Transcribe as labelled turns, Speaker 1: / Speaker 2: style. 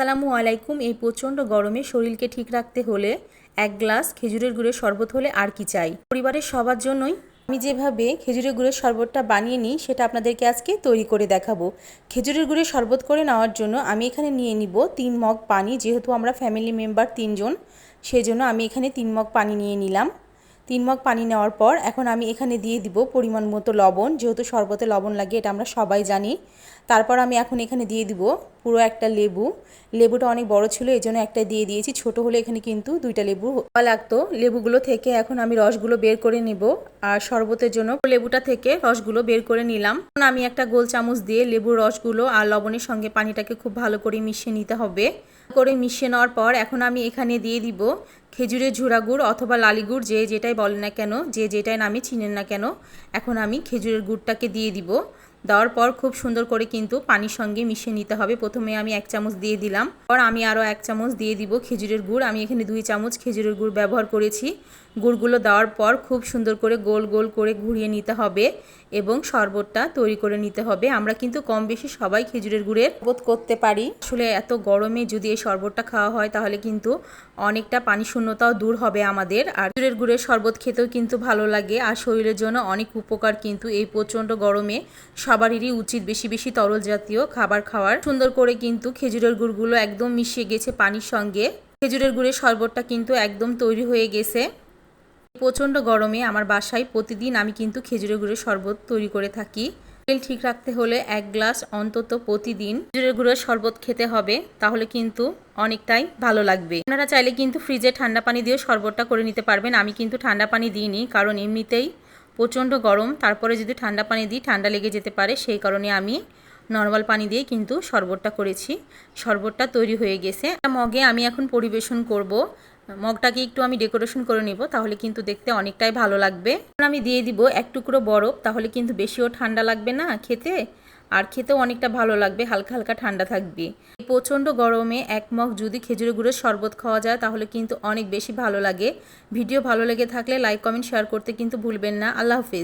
Speaker 1: আসসালামু আলাইকুম। এই প্রচণ্ড গরমে শরীরকে ঠিক রাখতে হলে এক গ্লাস খেজুরের গুড়ের শরবত হলে আর কি চাই? পরিবারের সবার জন্যই আমি যেভাবে খেজুরের গুড়ের শরবতটা বানিয়ে নিই, সেটা আপনাদেরকে আজকে তৈরি করে দেখাবো। খেজুরের গুড়ের শরবত করে নেওয়ার জন্য আমি এখানে নিয়ে নিব তিন মগ পানি, যেহেতু আমরা ফ্যামিলি মেম্বার তিনজন সেই জন্য আমি এখানে তিন মগ পানি নিয়ে নিলাম। তিন মগ পানি নেওয়ার পর এখন আমি এখানে দিয়ে দিব পরিমাণ মতো লবণ। যেহেতু শরবতে লবণ লাগে, এটা আমরা সবাই জানি। তারপর আমি এখন এখানে দিয়ে দিব পুরো একটা লেবু। লেবুটা অনেক বড় ছিল এই জন্য একটা দিয়ে দিয়েছি। ছোট হলে এখানে কিন্তু দুইটা লেবু লাগতো। লেবুগুলো থেকে এখন আমি রসগুলো বের করে নিব। আর শরবতের জন্য লেবুটা থেকে রসগুলো বের করে নিলাম। আমি একটা গোল চামচ দিয়ে লেবুর রসগুলো আর লবণের সঙ্গে পানিটাকে খুব ভালো করে মিশিয়ে নিতে হবে। করে মিশিয়ে নেওয়ার পর এখন আমি এখানে দিয়ে দিব খেজুরের ঝুড়া গুড় অথবা লালি গুড়, যে যেটাই বলে না কেন, যে যেটাই নামে চিনেন না কেন, এখন আমি খেজুরের গুড়টাকে দিয়ে দিব। দেওয়ার পর খুব সুন্দর করে কিন্তু পানির সঙ্গে মিশিয়ে নিতে হবে। প্রথমে আমি এক চামচ দিয়ে দিলাম। পর আমি আরও এক চামচ দিয়ে দিব খেজুরের গুড়। আমি এখানে দুই চামচ খেজুরের গুড় ব্যবহার করেছি। গুড়গুলো দেওয়ার পর খুব সুন্দর করে গোল গোল করে ঘুরিয়ে নিতে হবে এবং শরবতটা তৈরি করে নিতে হবে। আমরা কিন্তু কম বেশি সবাই খেজুরের গুড়ের বোধ করতে পারি। আসলে এত গরমে যদি এই শরবতটা খাওয়া হয় তাহলে কিন্তু অনেকটা পানি শূন্যতাও দূর হবে আমাদের। আর খেজুরের গুড়ের শরবত খেতেও কিন্তু ভালো লাগে। আর শরীরের জন্য অনেক উপকার কিন্তু এই প্রচণ্ড গরমে সবারই উচিত বেশি বেশি তরল জাতীয় খাবার খাওয়ার। সুন্দর করে কিন্তু খেজুরের গুড়গুলো একদম মিশিয়ে গেছে পানির সঙ্গে। খেজুরের গুড়ের শরবতটা কিন্তু একদম তৈরি হয়ে গেছে। প্রচণ্ড গরমে আমার বাসায় প্রতিদিন আমি কিন্তু খেজুরের গুড়ের শরবত তৈরি করে থাকি। তেল ঠিক রাখতে হলে এক গ্লাস অন্তত প্রতিদিন খেজুরের গুঁড়োর শরবত খেতে হবে, তাহলে কিন্তু অনেকটাই ভালো লাগবে। আপনারা চাইলে কিন্তু ফ্রিজে ঠান্ডা পানি দিয়ে শরবতটা করে নিতে পারবেন। আমি কিন্তু ঠান্ডা পানি দিইনি, কারণ এমনিতেই প্রচণ্ড গরম, তারপরে যদি ঠান্ডা পানি দিই, ঠান্ডা লেগে যেতে পারে, সেই কারণে আমি নর্মাল পানি দিয়ে কিন্তু শরবতটা করেছি। শরবতটা তৈরি হয়ে গেছে। মগে আমি এখন পরিবেশন করব। মগটাকে একটু আমি ডেকোরেশন করে নিব, তাহলে কিন্তু দেখতে অনেকটাই ভালো লাগবে। আমি দিয়ে দিব এক টুকরো বরফ, তাহলে কিন্তু বেশিও ঠান্ডা লাগবে না খেতে, আর খেতেও অনেকটা ভালো লাগবে, হালকা হালকা ঠান্ডা থাকবে। এই প্রচণ্ড গরমে এক মগ যদি খেজুর গুঁড়ের শরবত খাওয়া যায়, তাহলে কিন্তু অনেক বেশি ভালো লাগে। ভিডিও ভালো লেগে থাকলে লাইক কমেন্ট শেয়ার করতে কিন্তু ভুলবেন না। আল্লাহ হাফিজ।